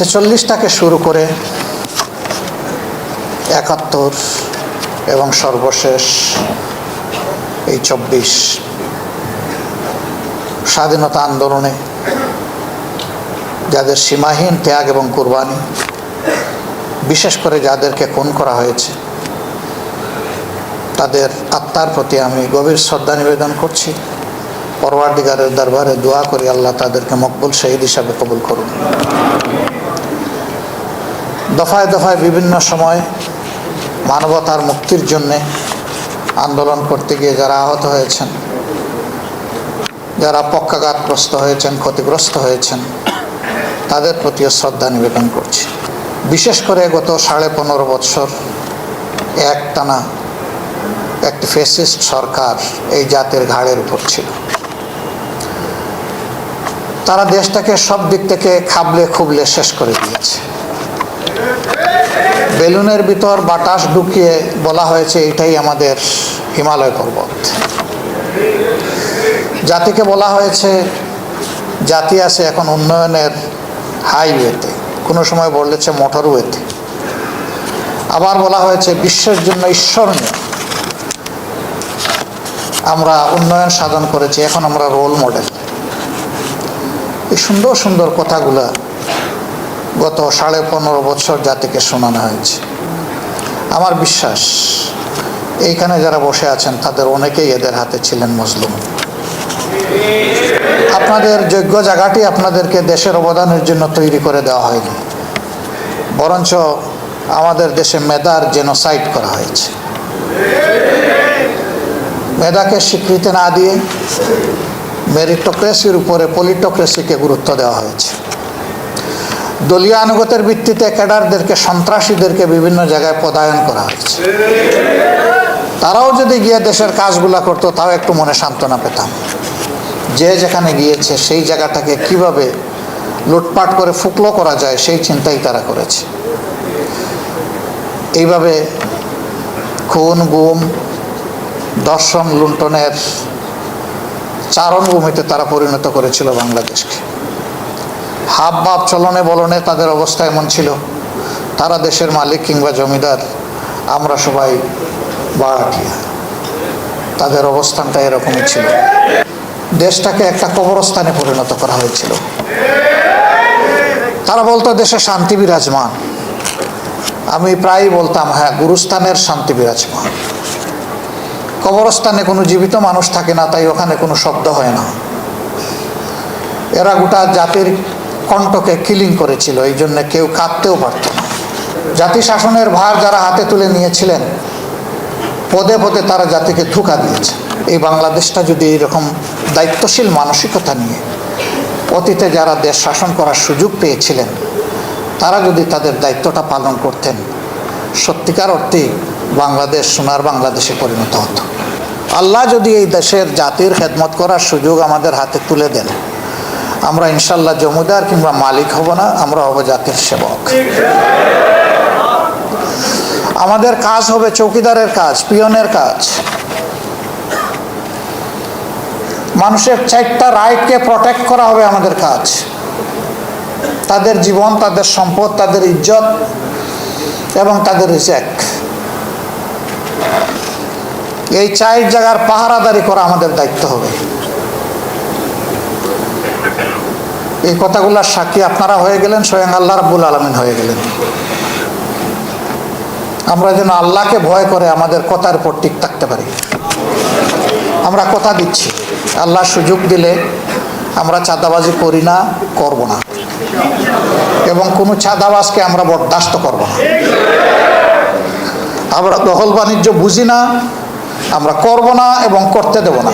ছেচল্লিশটাকে শুরু করে একাত্তর এবং সর্বশেষ এই চব্বিশ স্বাধীনতা আন্দোলনে যাদের সীমাহীন ত্যাগ এবং কুরবানি, বিশেষ করে যাদেরকে খুন করা হয়েছে, তাদের আত্মার প্রতি আমি গভীর শ্রদ্ধা নিবেদন করছি। পরওয়ার্ডিগারের দরবারে দোয়া করি, আল্লাহ তাদেরকে মকবুল শহীদ হিসাবে কবুল করুন দফায় দফায় বিভিন্ন সময় মানবতার মুক্তির জন্যে আন্দোলন করতে গিয়ে যারা আহত হয়েছেন, যারা পক্ষাঘাতগ্রস্ত হয়েছেন, ক্ষতিগ্রস্ত হয়েছেন, তাদের প্রতিও শ্রদ্ধা নিবেদন করছি। বিশেষ করে গত সাড়ে পনেরো বৎসর এক টানা একটি ফেসিস্ট সরকার এই জাতির ঘাড়ের উপর ছিল। তারা দেশটাকে সব দিক থেকে খাবলে খুবলে শেষ করে দিয়েছে। বেলুনের ভিতর বাতাস ঢুকিয়ে বলা হয়েছে, এটাই আমাদের হিমালয় পর্বত। জাতিকে বলা হয়েছে, জাতি আছে এখন উন্নয়নের হাইওয়েতে কোনো সময় বলেছে মোটরওয়েতে আবার বলা হয়েছে, বিশ্বের জন্য ঈশ্বরণীয় আমরা উন্নয়ন সাধন করেছি, এখন আমরা রোল মডেল এই সুন্দর সুন্দর কথাগুলা গত সাড়ে পনেরো বছর জাতিকে শোনানো হয়েছে। আমার বিশ্বাস, এইখানে যারা বসে আছেন, তাদের অনেকেই এদের হাতে ছিলেন মজলুম। আপনাদের যোগ্য জায়গাটি আপনাদেরকে দেশের অবদানের জন্য তৈরি করে দেওয়া হয়নি। বরঞ্চ আমাদের দেশে মেধার জেনোসাইড করা হয়েছে। মেধাকে স্বীকৃতি না দিয়ে মেরিটোক্রেসির উপরে পলিটোক্রেসিকে গুরুত্ব দেওয়া হয়েছে। দলীয় আনুগতের ভিত্তিতে ক্যাডারদেরকে, সন্ত্রাসীদেরকে বিভিন্ন জায়গায় পদায়ন করা হয়েছে। তারাও যদি গিয়ে দেশের কাজগুলা করতো, তাও একটু মনে সান্ত্বনা পেতাম। যে যেখানে গিয়েছে, সেই জায়গাটাকে কীভাবে লুটপাট করে ফুকলো করা যায়, সেই চিন্তাই তারা করেছে। এইভাবে খুন, গুম দর্শন লুণ্ঠনের চারণভূমিতে তারা পরিণত করেছিল বাংলাদেশকে। হাব ভাব চলনে বলনে তাদের অবস্থা এমন ছিল। তারা দেশের মালিক কিংবা জমিদার, আমরা সবাই বাড়াটিয়া তাদের অবস্থানটা এরকমই ছিল। দেশটাকে একটা কবরস্থানে পরিণত করা হয়েছিল। তারা বলতো, দেশে শান্তি বিরাজমান। আমি প্রায় বলতাম হ্যাঁ গুরুস্থানের শান্তি বিরাজমান। কবরস্থানে কোনো জীবিত মানুষ থাকে না, তাই ওখানে কোনো শব্দ হয় না। এরা গোটা জাতির কণ্ঠকে কিলিং করেছিল, এই জন্য কেউ কাঁদতেও পারত না। জাতি শাসনের ভার যারা হাতে তুলে নিয়েছিলেন, পদে পদে তারা জাতিকে ধোকা দিয়েছে। এই বাংলাদেশটা যদি এরকম দায়িত্বশীল মানসিকতা নিয়ে অতীতে যারা দেশ শাসন করার সুযোগ পেয়েছিলেন, তারা যদি তাদের দায়িত্বটা পালন করতেন, সত্যিকার অর্থে বাংলাদেশ সোনার বাংলাদেশে পরিণত হতো। আল্লাহ যদি এই দেশের জাতির খেদমত করার সুযোগ আমাদের হাতে তুলে দেন আমরা ইনশাল্লাহ জমিদার কিংবা মালিক হব না, আমরা হব জাতির সেবক। আমাদের কাজ হবে চৌকিদারের কাজ, পিয়নের কাজ। মানুষের চারটা রাইটকে প্রটেক্ট করা হবে আমাদের কাজ। তাদের জীবন, তাদের সম্পদ, তাদের ইজ্জত এবং তাদের রিজেক। এই চার জায়গার পাহারাদারি করা আমাদের দায়িত্ব হবে। এই কথাগুলোর সাক্ষী আপনারা হয়ে গেলেন, স্বয়ং আল্লাহ রাব্বুল আলমিন হয়ে গেলেন। আমরা যেন আল্লাহকে ভয় করে আমাদের কথার উপর টিক থাকতে পারি। আমরা কথা দিচ্ছি। আল্লাহ সুযোগ দিলে আমরা চাঁদাবাজি করি না, করব না। এবং কোনো চাঁদাবাজকে আমরা বরদাস্ত করব না। আমরা দখল বাণিজ্য বুঝি না, আমরা করব না এবং করতে দেব না।